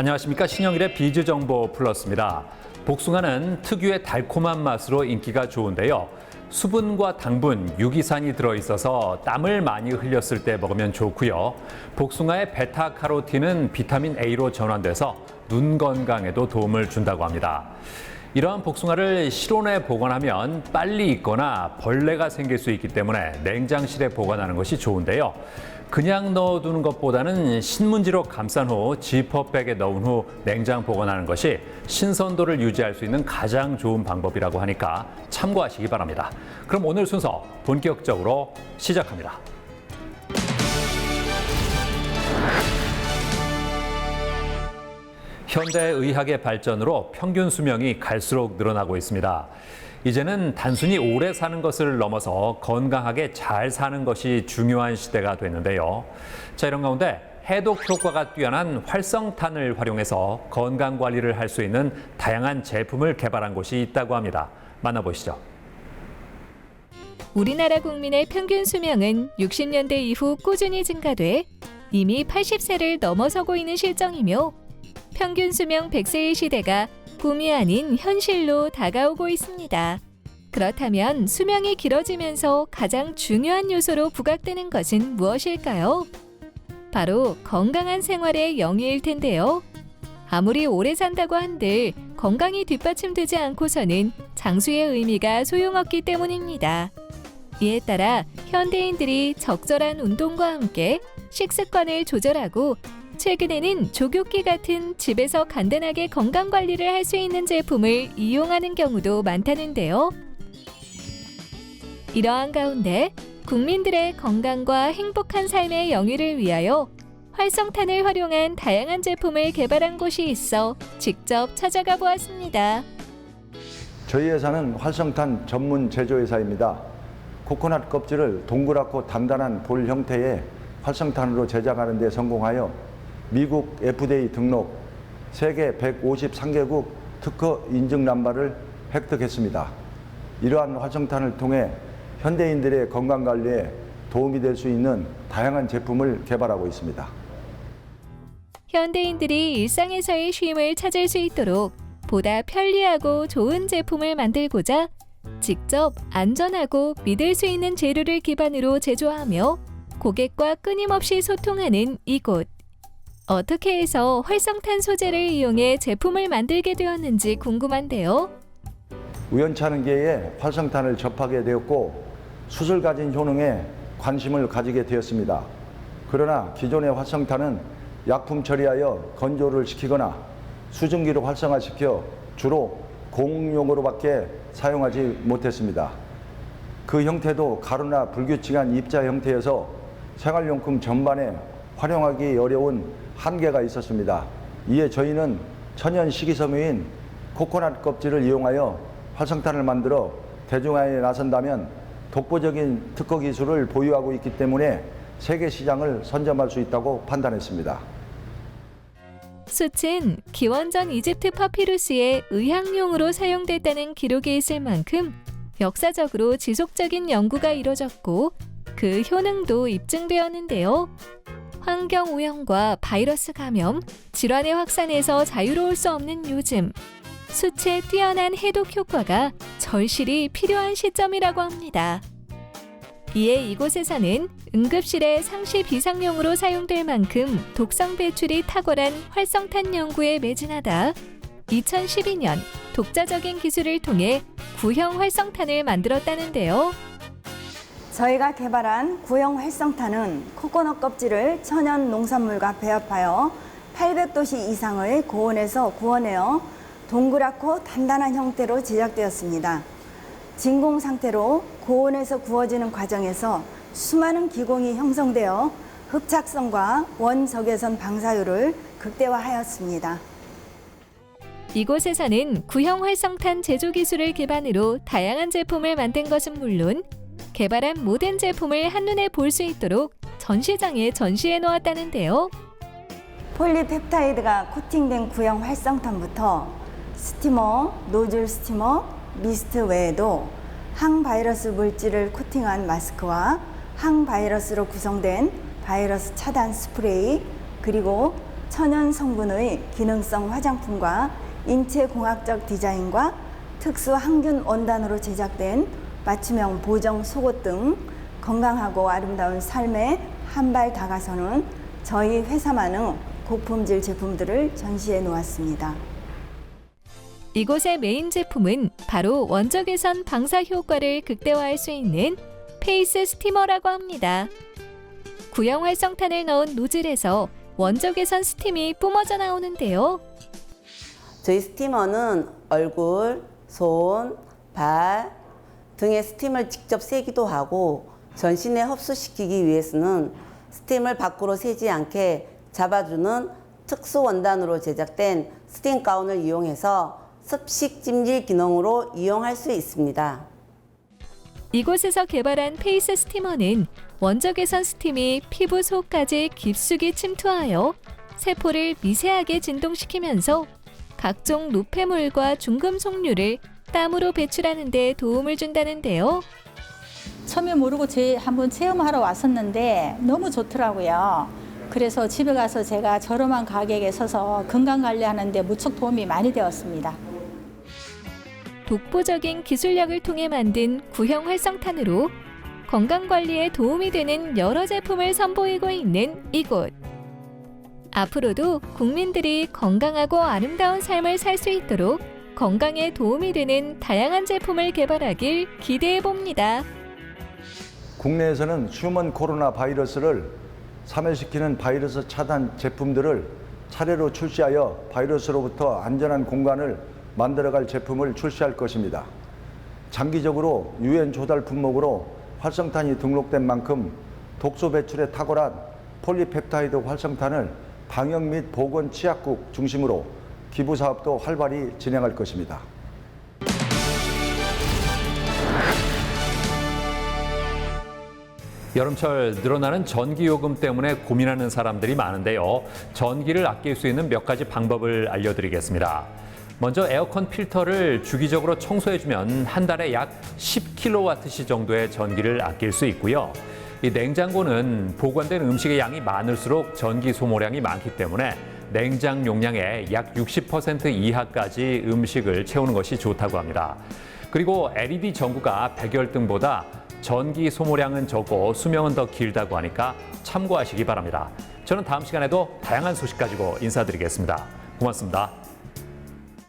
안녕하십니까 신영일의 비즈 정보 플러스입니다. 복숭아는 특유의 달콤한 맛으로 인기가 좋은데요. 수분과 당분, 유기산이 들어 있어서 땀을 많이 흘렸을 때 먹으면 좋고요. 복숭아의 베타카로틴은 비타민 A로 전환돼서 눈 건강에도 도움을 준다고 합니다. 이러한 복숭아를 실온에 보관하면 빨리 익거나 벌레가 생길 수 있기 때문에 냉장실에 보관하는 것이 좋은데요. 그냥 넣어두는 것보다는 신문지로 감싼 후 지퍼백에 넣은 후 냉장 보관하는 것이 신선도를 유지할 수 있는 가장 좋은 방법이라고 하니까 참고하시기 바랍니다. 그럼 오늘 순서 본격적으로 시작합니다. 현대 의학의 발전으로 평균 수명이 갈수록 늘어나고 있습니다. 이제는 단순히 오래 사는 것을 넘어서 건강하게 잘 사는 것이 중요한 시대가 됐는데요. 자, 이런 가운데 해독 효과가 뛰어난 활성탄을 활용해서 건강 관리를 할 수 있는 다양한 제품을 개발한 곳이 있다고 합니다. 만나보시죠. 우리나라 국민의 평균 수명은 60년대 이후 꾸준히 증가돼 이미 80세를 넘어서고 있는 실정이며 평균 수명 100세의 시대가 꿈이 아닌 현실로 다가오고 있습니다. 그렇다면 수명이 길어지면서 가장 중요한 요소로 부각되는 것은 무엇일까요? 바로 건강한 생활의 영위일 텐데요. 아무리 오래 산다고 한들 건강이 뒷받침되지 않고서는 장수의 의미가 소용없기 때문입니다. 이에 따라 현대인들이 적절한 운동과 함께 식습관을 조절하고 최근에는 조교기 같은 집에서 간단하게 건강 관리를 할 수 있는 제품을 이용하는 경우도 많다는데요. 이러한 가운데 국민들의 건강과 행복한 삶의 영위를 위하여 활성탄을 활용한 다양한 제품을 개발한 곳이 있어 직접 찾아가 보았습니다. 저희 회사는 활성탄 전문 제조회사입니다. 코코넛 껍질을 동그랗고 단단한 볼 형태의 활성탄으로 제작하는 데 성공하여 미국 FDA 등록, 세계 153개국 특허 인증 남발을 획득했습니다. 이러한 활성탄을 통해 현대인들의 건강 관리에 도움이 될 수 있는 다양한 제품을 개발하고 있습니다. 현대인들이 일상에서의 쉼을 찾을 수 있도록 보다 편리하고 좋은 제품을 만들고자 직접 안전하고 믿을 수 있는 재료를 기반으로 제조하며 고객과 끊임없이 소통하는 이곳. 어떻게 해서 활성탄 소재를 이용해 제품을 만들게 되었는지 궁금한데요. 우연찮은 기회에 활성탄을 접하게 되었고 숯을 가진 효능에 관심을 가지게 되었습니다. 그러나 기존의 활성탄은 약품 처리하여 건조를 시키거나 수증기로 활성화시켜 주로 공용으로밖에 사용하지 못했습니다. 그 형태도 가루나 불규칙한 입자 형태여서 생활용품 전반에 활용하기 어려운 한계가 있었습니다. 이에 저희는 천연 식이섬유인 코코넛 껍질을 이용하여 활성탄을 만들어 대중화에 나선다면 독보적인 특허 기술을 보유하고 있기 때문에 세계 시장을 선점할 수 있다고 판단했습니다. 숯은 기원전 이집트 파피루스의 의학용으로 사용됐다는 기록이 있을 만큼 역사적으로 지속적인 연구가 이뤄졌고 그 효능도 입증되었는데요. 환경 오염과 바이러스 감염, 질환의 확산에서 자유로울 수 없는 요즘, 숯의 뛰어난 해독 효과가 절실히 필요한 시점이라고 합니다. 이에 이곳에서는 응급실에 상시 비상용으로 사용될 만큼 독성 배출이 탁월한 활성탄 연구에 매진하다 2012년 독자적인 기술을 통해 구형 활성탄을 만들었다는데요. 저희가 개발한 구형 활성탄은 코코넛 껍질을 천연 농산물과 배합하여 800도씨 이상의 고온에서 구워내어 동그랗고 단단한 형태로 제작되었습니다. 진공 상태로 고온에서 구워지는 과정에서 수많은 기공이 형성되어 흡착성과 원적외선 방사율을 극대화하였습니다. 이곳에서는 구형 활성탄 제조 기술을 기반으로 다양한 제품을 만든 것은 물론 개발한 모든 제품을 한눈에 볼 수 있도록 전시장에 전시해 놓았다는데요. 폴리펩타이드가 코팅된 구형 활성탄부터 스티머, 노즐 스티머, 미스트 외에도 항바이러스 물질을 코팅한 마스크와 항바이러스로 구성된 바이러스 차단 스프레이 그리고 천연 성분의 기능성 화장품과 인체 공학적 디자인과 특수 항균 원단으로 제작된 맞춤형 보정 속옷 등 건강하고 아름다운 삶에 한 발 다가서는 저희 회사만의 고품질 제품들을 전시해 놓았습니다. 이곳의 메인 제품은 바로 원적 개선 방사 효과를 극대화할 수 있는 페이스 스티머라고 합니다. 구형 활성탄을 넣은 노즐에서 원적 개선 스팀이 뿜어져 나오는데요. 저희 스티머는 얼굴, 손, 발 등에 스팀을 직접 세기도 하고 전신에 흡수시키기 위해서는 스팀을 밖으로 새지 않게 잡아주는 특수 원단으로 제작된 스팀 가운을 이용해서 습식 찜질 기능으로 이용할 수 있습니다. 이곳에서 개발한 페이스 스티머는 원적 개선 스팀이 피부 속까지 깊숙이 침투하여 세포를 미세하게 진동시키면서 각종 노폐물과 중금속류를 땀으로 배출하는 데 도움을 준다는데요. 처음에 모르고 제 한번 체험하러 왔었는데 너무 좋더라고요. 그래서 집에 가서 제가 저렴한 가격에 서서 건강 관리하는데 무척 도움이 많이 되었습니다. 독보적인 기술력을 통해 만든 구형 활성탄으로 건강 관리에 도움이 되는 여러 제품을 선보이고 있는 이곳. 앞으로도 국민들이 건강하고 아름다운 삶을 살 수 있도록 건강에 도움이 되는 다양한 제품을 개발하길 기대해 봅니다. 국내에서는 휴먼 코로나 바이러스를 사멸시키는 바이러스 차단 제품들을 차례로 출시하여 바이러스로부터 안전한 공간을 만들어갈 제품을 출시할 것입니다. 장기적으로 유엔 조달 품목으로 활성탄이 등록된 만큼 독소 배출에 탁월한 폴리펩타이드 활성탄을 방역 및 보건 치약국 중심으로 기부 사업도 활발히 진행할 것입니다. 여름철 늘어나는 전기요금 때문에 고민하는 사람들이 많은데요. 전기를 아낄 수 있는 몇 가지 방법을 알려드리겠습니다. 먼저 에어컨 필터를 주기적으로 청소해주면 한 달에 약 10kWh 정도의 전기를 아낄 수 있고요. 이 냉장고는 보관된 음식의 양이 많을수록 전기 소모량이 많기 때문에 냉장 용량의 약 60% 이하까지 음식을 채우는 것이 좋다고 합니다. 그리고 LED 전구가 백열등보다 전기 소모량은 적고 수명은 더 길다고 하니까 참고하시기 바랍니다. 저는 다음 시간에도 다양한 소식 가지고 인사드리겠습니다. 고맙습니다.